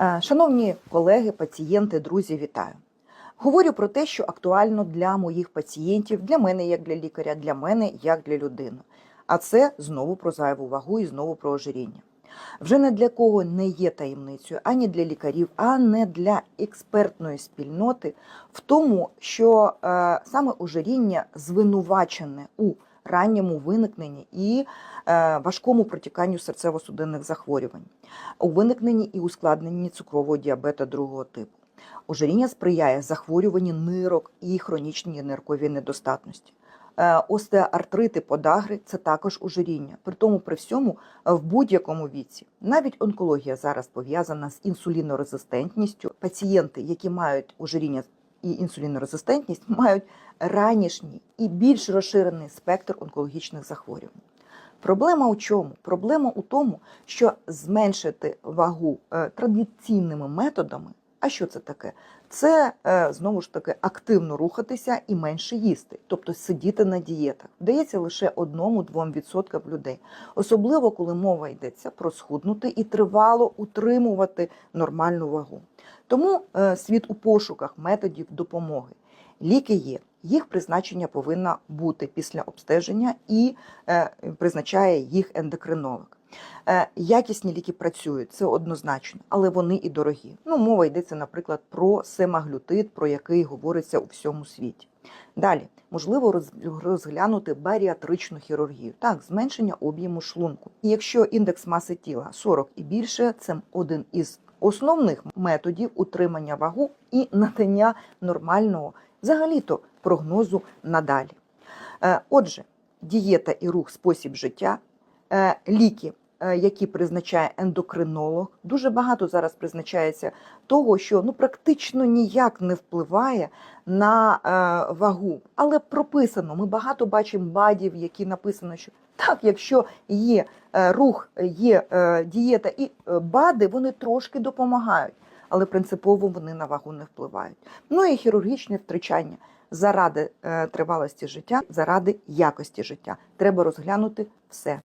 Е, Шановні колеги, пацієнти, друзі, вітаю. Говорю про те, що актуально для моїх пацієнтів, для мене як для лікаря, для мене як для людини. А це знову про зайву вагу і знову про ожиріння. Вже не для кого не є таємницею, ані для лікарів, а не для експертної спільноти в тому, що е, саме ожиріння звинувачене у ранньому виникненні і е, важкому протіканню серцево-судинних захворювань, у виникненні і ускладненні цукрового діабету другого типу. Ожиріння сприяє захворюванню нирок і хронічній нирковій недостатності. Е, Остеоартрити, подагри це також ожиріння. При тому, при всьому, в будь-якому віці. Навіть онкологія зараз пов'язана з інсулінорезистентністю. Пацієнти, які мають ожиріння і інсулінорезистентність, мають ранішній і більш розширений спектр онкологічних захворювань. Проблема у чому? Проблема у тому, що зменшити вагу е, традиційними методами. А що це таке? Це е, знову ж таки активно рухатися і менше їсти, тобто сидіти на дієтах. Вдається лише 1-2% людей, особливо коли мова йдеться про схуднути і тривало утримувати нормальну вагу. Тому е, світ у пошуках методів допомоги. Ліки є, їх призначення повинно бути після обстеження і е, призначає їх ендокринолог. Е, Якісні ліки працюють, це однозначно, але вони і дорогі. Ну, мова йдеться, наприклад, про семаглютид, про який говориться у всьому світі. Далі, можливо, розглянути баріатричну хірургію, так, зменшення об'єму шлунку. І якщо індекс маси тіла 40 і більше, це один із основних методів утримання вагу і надання нормального взагалі-то прогнозу надалі. Е, Отже, дієта і рух, спосіб життя, е, ліки, які призначає ендокринолог. Дуже багато зараз призначається того, що ну практично ніяк не впливає на е, вагу, але прописано. Ми багато бачимо бадів, які написано, що так, якщо є е, рух, є е, дієта і е, бади, вони трошки допомагають, але принципово вони на вагу не впливають. Ну і хірургічне втручання заради е, тривалості життя, заради якості життя. Треба розглянути все.